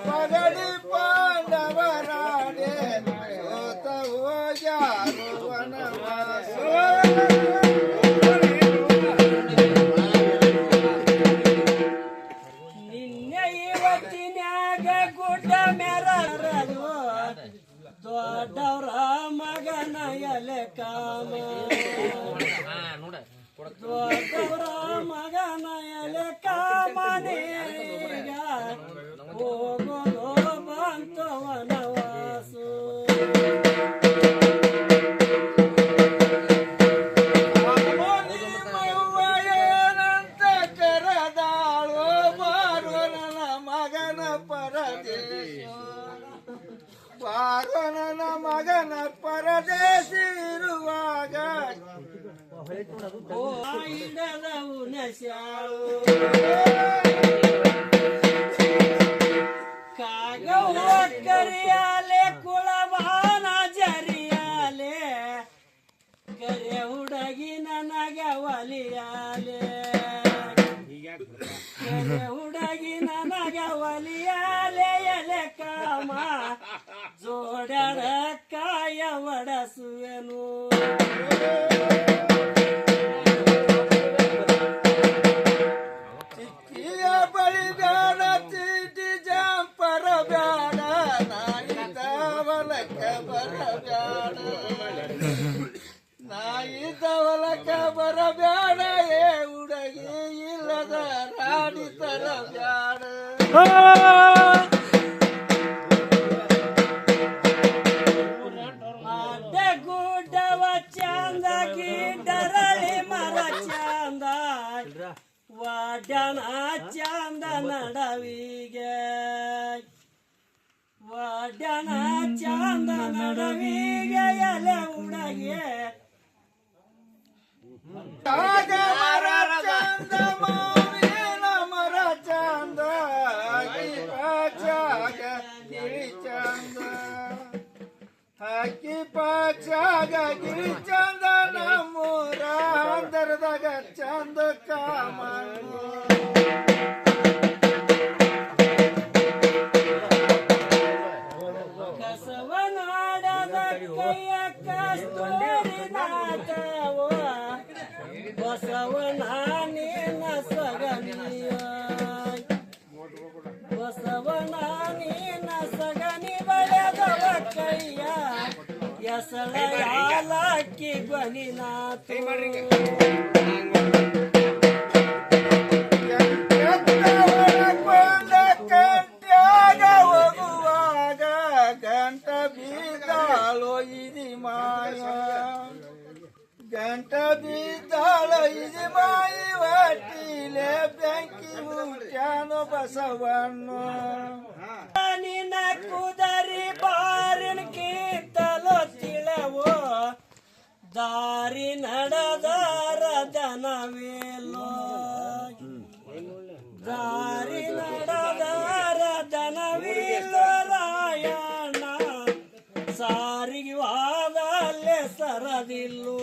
ಪಗಡಿ ಪಾಂಡವರಾಡೆ ಸೋತ ಹೋಗ್ಯಾರು ವನವಾಸ ದೊಡ್ಡವರ ಮಗನ ಎಲೆ ಕಾಮ ದೊಡ್ಡವರ ಮಗನ ಎಲೆ ಕಾಮನೇ. ಕರಿಯಾಲೆ ಕುಳಬಾನ ಜರಿಯಾಲೆ ಕರೆ ಹುಡುಗಿ ನನಗ ಒಲಿಯಾಲೆ ಕರೆ ನಾಯಿ ದಾವಲಕ ಬರ ಬ್ಯಾಡ ಏ ಹುಡುಗಿ ಇಲ್ಲದ ರಾಣಿ ತರ ಬ್ಯಾಡ ಅಡ್ಡ ಗುಡ್ಡವ ಚಂದ ಗಿಡ್ಡರಳಿ ಮರ ಚಂದ ವಡನ ಚಂದ ನಡವಿಗೆ ವಡನ ಚಂದ ನಡವಿಗೆ ಎಲೆ ಉಡಗೆ ಅಗಿ ಪಾಚಾಗ ಗಿರಿ ಚಂದ. ನಮ್ಮೂರ ಅಂದರದಾಗ ಚಂದ ಕಾಮಣ್ಣು. ಕಂಟ್ಯಾಗ ಹೋಗುವಾಗ ಗಂಟ ಬೀದಾಳು ಇದಿ ಮಾಯ ಮಾಯಿ ವಾಟಿಲೆ ಬೆಂಕಿ ಮುಟ್ಯಾನು ಬಸವಣ್ಣು. ದಾರಿ ನಡೆದಾರ ದನವೇಲೋ ದಾರಿ ನಡೆದಾರ ದನವೀಲೋ ರಾಯಣ ಸಾರಿಗೆ ವಾದಲ್ಲೇ ಸರದಿಲ್ಲು.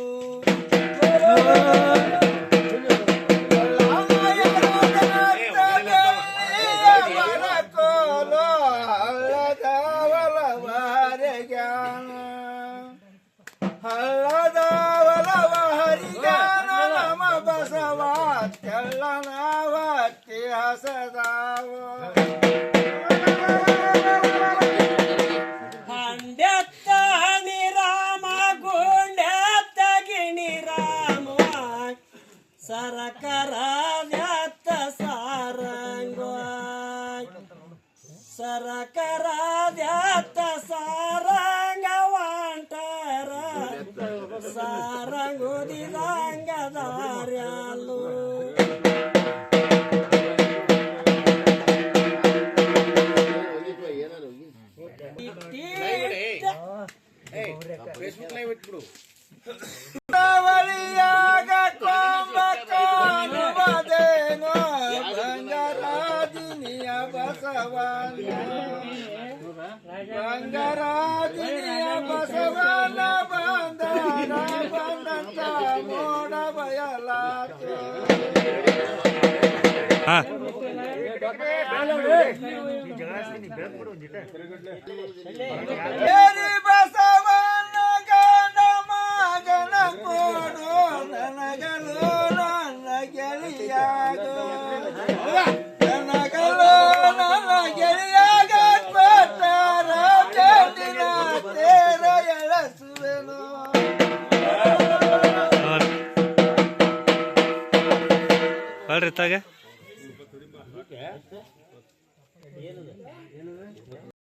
ತೆಳ್ಳನವತ್ತಿ ಹಸದಾವ ಹಂಡೆತ್ತ ಹನಿ ರಾಮ ಗುಂಡೆತ್ತ ಗಿಣಿ ರಾಮ ಸರಕರ ಬಂಗಾರಾದಿನಿಯ ಬಸವನ ಬಂದನ ಬಂದಂತ ಮೋಡ ಬಯಲಾತು ಬಸವನ ಗಂಡ ಕೊಡು ನನಗಲು ನನ್ನ ಗೆಳೆಯಾಗೋ ಇತ್ತಾಗೆ